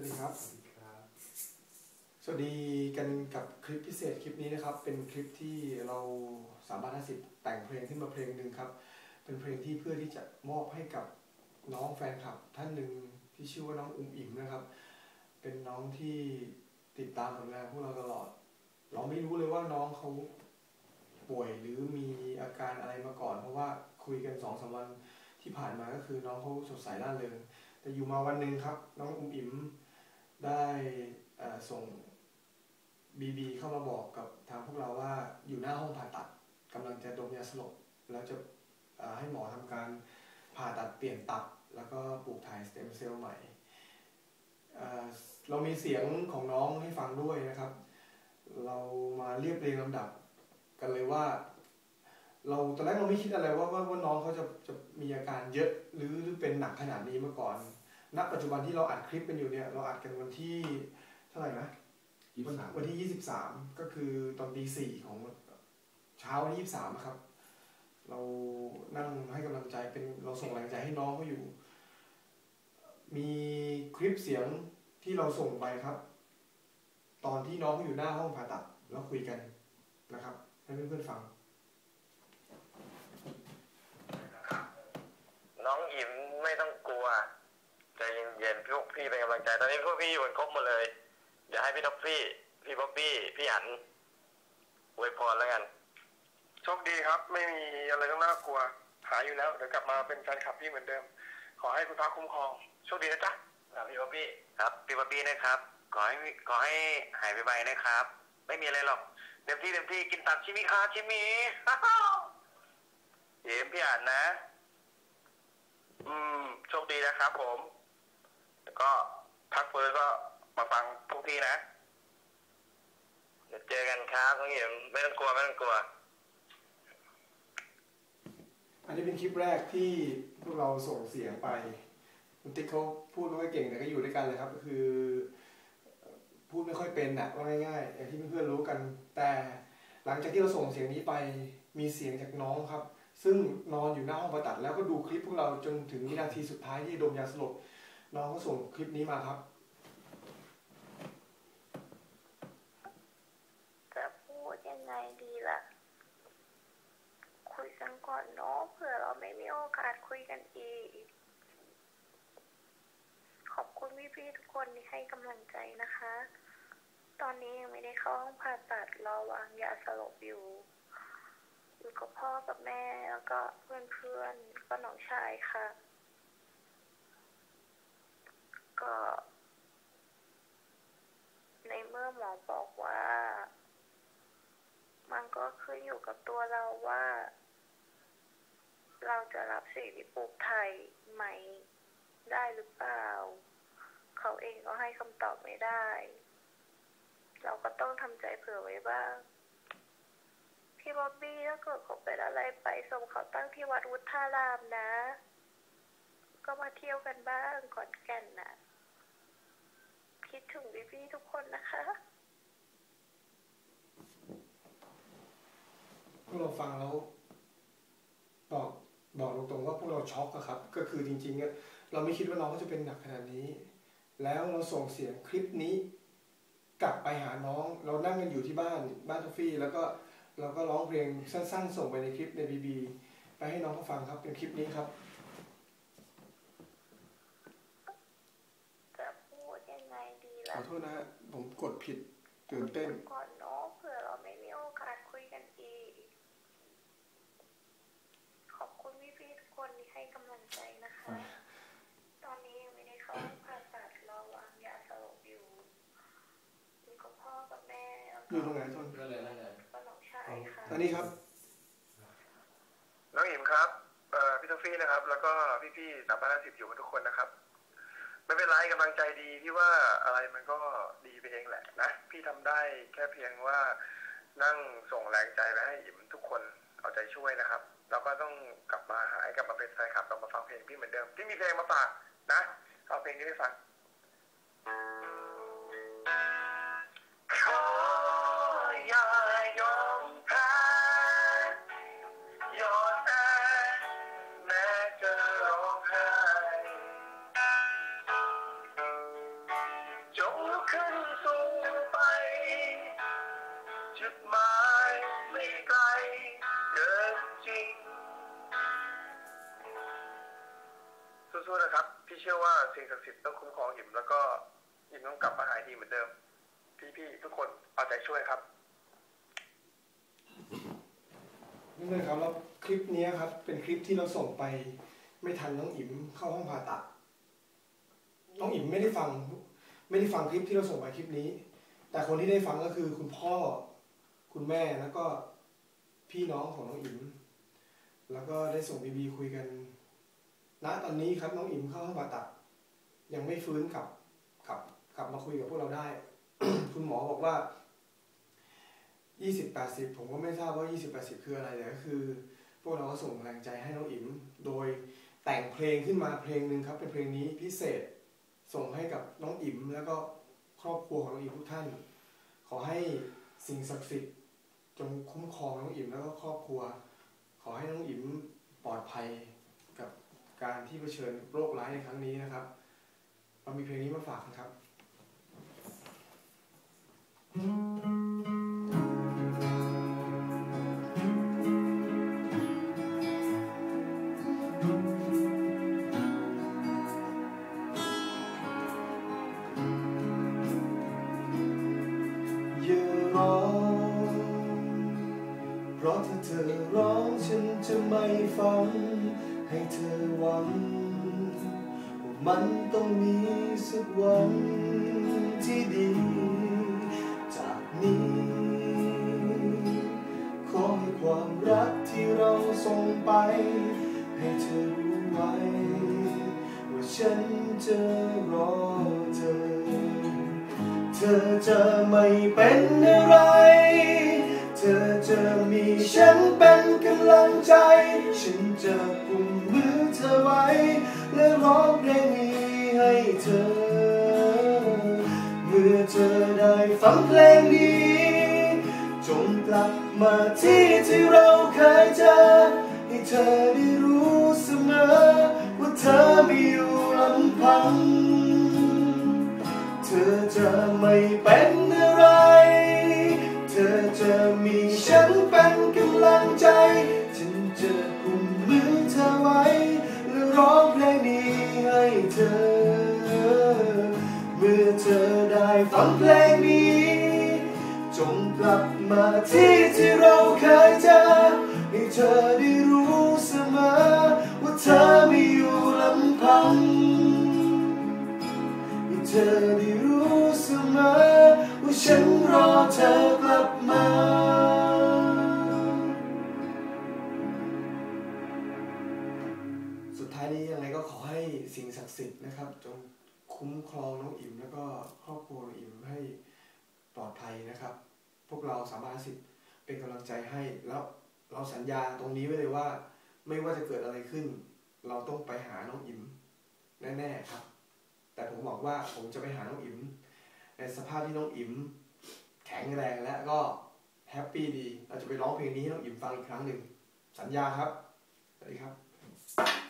วัสดีครับ สวัสดีกันกับคลิปพิเศษคลิปนี้นะครับ เป็นคลิปที่เราสามารถห้าสิบแต่งเพลงขึ้นมาเพลงหนึ่งครับ เป็นเพลงที่เพื่อที่จะมอบให้กับน้องแฟนคลับ ท่านหนึ่งที่ชื่อว่าน้องอุ้มอิ่มนะครับ เป็นน้องที่ติดตามผลงานพวกเราตลอด เราไม่รู้เลยว่าน้องเขาป่วยหรือมีอาการอะไรมาก่อน เพราะว่าคุยกันสองสามวันที่ผ่านมาก็คือน้องเขาสดใสร่าเริงแต่อยู่มาวันหนึ่งครับ น้องอุ้มอิ่ม ได้ส่งบีบีเข้ามาบอกกับทางพวกเราว่าอยู่หน้าห้องผ่าตัดกำลังจะดมยาสลบแล้วจะให้หมอทำการผ่าตัดเปลี่ยนตับ แล้วก็ปลูกถ่ายสเต็มเซลล์ใหม่เรามีเสียงของน้องให้ฟังด้วยนะครับ เรามาเรียบเรียงลำดับกันเลยว่า เราตอนแรกเราไม่คิดอะไรว่าว่าว่าน้องเขาจะจะมีอาการเยอะหรือหรือเป็นหนักขนาดนี้มาก่อน ณปัจจุบันที่เราอัดคลิปกันอยู่เนี่ยเราอัดกันวันที่เท่าไหร่นะยี่สิบสามวันที่ 23 ก็คือตอนตีสี่ของเช้าวันที่ 23นะครับ เรานั่งให้กำลังใจเป็นเราส่งแรงใจให้น้องเขาอยู่ มีคลิปเสียงที่เราส่งไปครับ ตอนที่น้องเขาอยู่หน้าห้องผ่าตัดแล้วคุยกันนะครับ ให้เพื่อนๆฟัง น้องอิมไม่ต้องกลัว ใจเย็นๆพวกพี่เป็นกำลังใจ ตอนนี้พวกพี่อยู่กันครบหมดเลย เดี๋ยวให้พี่ท็อฟฟี่ พี่บ๊อบบี้ พี่อันอวยพรแล้วกัน โชคดีครับ ไม่มีอะไรต้องน่ากลัว หายอยู่แล้ว เดี๋ยวกลับมาเป็นแฟนคลับพี่เหมือนเดิม ขอให้คุณพระคุ้มครอง โชคดีนะจ๊ะครับพี่บ๊อบบี้ ครับพี่บ๊อบบี้นะครับ ขอให้ขอให้หายไปๆนะครับ ไม่มีอะไรหรอกเต็มที่เต็มที่กินตับชิมิคาชิมิเยี่ยมพี่อันนะ อืม โชคดีนะครับผม แล้วก็พักฟื้นก็มาฟังพวกพี่นะเดี๋ยวเจอกันครับน้องอิมไม่ต้องกลัวไม่ต้องกลัว อันนี้เป็นคลิปแรกที่พวกเราส่งเสียงไปคุณติ๊กเขาพูดไม่ค่อยเก่งแต่ก็อยู่ด้วยกันเลยครับ คือ พูดไม่ค่อยเป็นนะว่าง่ายๆอย่างที่เพื่อนๆรู้กัน แต่หลังจากที่เราส่งเสียงนี้ไปมีเสียงจากน้องครับ ซึ่งนอนอยู่หน้าห้องผ่าตัดแล้วก็ดูคลิปพวกเราจนถึงวินาทีสุดท้ายที่ดมยาสลบ น้องก็ส่งคลิปนี้มาครับ จะพูดยังไงดีล่ะ คุยกันก่อนเนาะเผื่อเราไม่มีโอกาสคุยกันอีก ขอบคุณพี่ๆทุกคนที่ให้กำลังใจนะคะ ตอนนี้ยังไม่ได้เข้าห้องผ่าตัดรอวางยาสลบอยู่อยู่กับพ่อกับแม่แล้วก็เพื่อนๆก็น้องชายค่ะ ก็ ในเมื่อหมอบอกว่า มันก็ขึ้นอยู่กับตัวเราว่า เราจะรับสิ่งที่ปลูกไทยใหม่ได้หรือเปล่า เขาเองก็ให้คำตอบไม่ได้ เราก็ต้องทำใจเผื่อไว้บ้างพี่บ๊อบบี้ถ้าเกิดเขาเป็นอะไรไปส่งเขาตั้งที่วัดวุฒารามนะ ก็มาเที่ยวกันบ้างก่อนแก่นนะคิดถึงพี่ๆทุกคนนะคะ พวกเรา ฟังแล้วบอกบอกตรงๆว่าพวกเราช็อกอะครับ ก็คือจริงๆอะเราไม่คิดว่าน้องเขาจะเป็นหนักขนาดนี้ แล้วเราส่งเสียงคลิปนี้ กลับไปหาน้อง เรานั่งกันอยู่ที่บ้านบ้านทอฟฟี่ แล้วก็เราก็ร้องเพลงสั้น ๆ ส่งไปในคลิปในบีบีไปให้น้องเขาฟังครับเป็นคลิปนี้ครับจะพูดยังไงดีขล่ะอโทษนะฮะผมกดผิดตื่นเต้น ก่อนเนาะเผื่อเราไม่มีโอกาสคุยกันอีก ขอบคุณพี่ๆทุกคนที่ให้กำลังใจนะคะ ตอนนี้ยังไม่ได้เข้าห้องผ่าตัดรอวางยาสลบอยู่อยู่กับพ่อกับแม่แล้วอยู่ตรงไหนทนนั่นเลยนั่นเลยก็น้องชายค่ะอันนี้ครับ น้องอิมครับเอ่อพี่ทอฟฟี่นะครับ แล้วก็พี่ๆสามพันห้าสิบอยู่กันทุกคนนะครับไม่เป็นไรกำลังใจดีพี่ว่าอะไรมันก็ดีไปเองแหละนะพี่ทำได้แค่เพียงว่านั่งส่งแรงใจไปให้อิมทุกคนเอาใจช่วยนะครับ แล้วก็ต้องกลับมาหายกลับมาเป็นแฟนคลับกลับมาฟังเพลงพี่เหมือนเดิมพี่มีเพลงมาฝากนะเอาเพลงนี้ไปฟัง สู้ๆนะครับ พี่เชื่อว่าสิ่งศักดิ์สิทธิ์ต้องคุ้มครองหิม แล้วก็หิมต้องกลับมาหายดีเหมือนเดิม พี่ๆทุกคนเอาใจช่วยครับนี่เลยครับแล้วคลิปนี้ครับ เป็นคลิปที่เราส่งไป ไม่ทันน้องอิมเข้าห้องผ่าตัดน้องอิมไม่ได้ฟัง ไม่ได้ฟังคลิปที่เราส่งไปคลิปนี้ แต่คนที่ได้ฟังก็คือคุณพ่อ คุณแม่แล้วก็พี่น้องของน้องอิ๋มแล้วก็ได้ส่งบีบีคุยกัน ณตอนนี้ครับน้องอิ๋มเข้าห้องผ่าตัด ยังไม่ฟื้นกลับกลับกลับมาคุยกับพวกเราได้ คุณหมอบอกว่า20 80ผมก็ไม่ทราบว่า20 80คืออะไรแต่ก็คือ พวกเราก็ส่งแรงใจให้น้องอิ๋มโดยแต่งเพลงขึ้นมาเพลงหนึ่งครับ เป็นเพลงนี้พิเศษส่งให้กับน้องอิ๋มแล้วก็ครอบครัวของน้องอิ๋มทุกท่าน ขอให้สิ่งศักดิ์สิทธิ์จงคุ้มครองน้องอิ๋มแล้วก็ครอบครัว ขอให้น้องอิ๋มปลอดภัย การที่เผชิญโรคร้ายในครั้งนี้นะครับ เรามีเพลงนี้มาฝากนะครับ อย่าร้อง เพราะถ้าเธอร้องฉันจะไม่ฟัง ให้เธอหวังว่ามันต้องมีสักวันที่ดี จากนี้ ขอให้ความรักที่เราส่งไป ให้เธอรู้ไว้ว่าฉันจะรอเธอ เธอจะไม่เป็นอะไร ร้องเพลงนี้ให้เธอ เมื่อเธอได้ฟังเพลงนี้ จงกลับมาที่ที่เราเคยเจอ ให้เธอได้รู้เสมอ ว่าเธอไม่อยู่ลำพัง เธอจะไม่เป็นอะไร เธอจะมีฉันเป็นกำลังใจ ฟังเพลงนี้ จงกลับมาที่ที่เราเคยเจอให้เธอได้รู้เสมอ ว่าเธอไม่อยู่ลำพังให้เธอได้รู้เสมอ ว่าฉันรอเธอกลับมาสุดท้ายนี้ยังไงก็ขอให้สิ่งศักดิ์สิทธิ์นะครับจง คุ้มครองน้องอิ๋มแล้วก็ครอบครัวน้องอิ๋มให้ปลอดภัยนะครับ พวกเราสามารถสิทธิ์เป็นกำลังใจให้แล้วเราสัญญาตรงนี้ไว้เลยว่า ไม่ว่าจะเกิดอะไรขึ้น เราต้องไปหาน้องอิ๋มแน่ๆครับ แต่ผมบอกว่าผมจะไปหาน้องอิ๋มในสภาพที่น้องอิ๋มแข็งแรงและก็แฮปปี้ดี เราจะไปร้องเพลงนี้ให้น้องอิ๋มฟังอีกครั้งหนึ่ง สัญญาครับ สวัสดีครับ